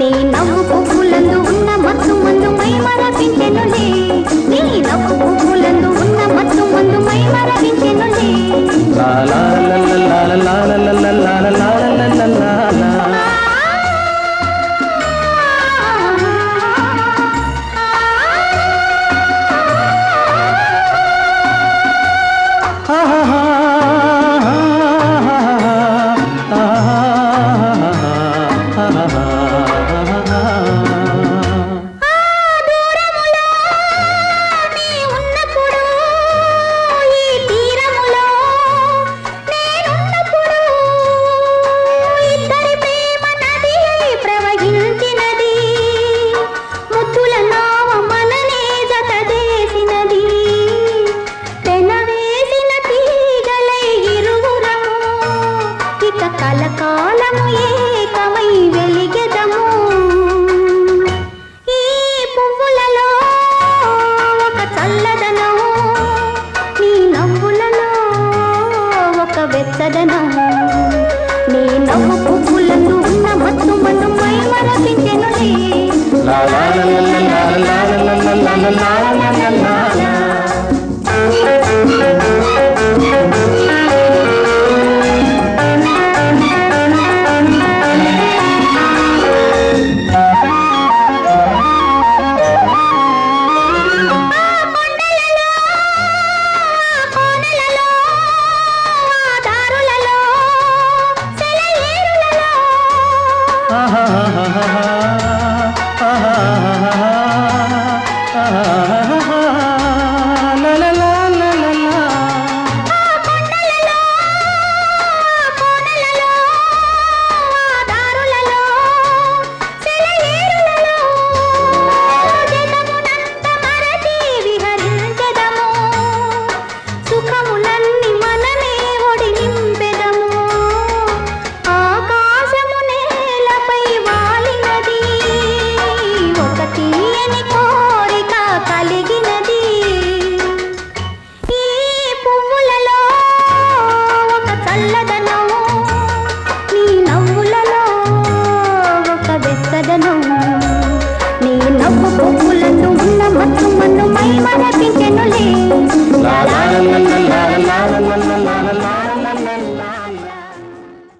నీ నవ్వుకు ಸದನ ನೀ ನಮ್ಮ ಪುಪ್ಪುಲನ್ನು ನಮ್ಮ ಮತ್ತು ಮಣ್ಣು ಮೈ ಮರಪಿಂತೆನುಡಿ ಲಾ ಲಾ ಲಾ ಲಾ ಲಾ ha ha ha மனம்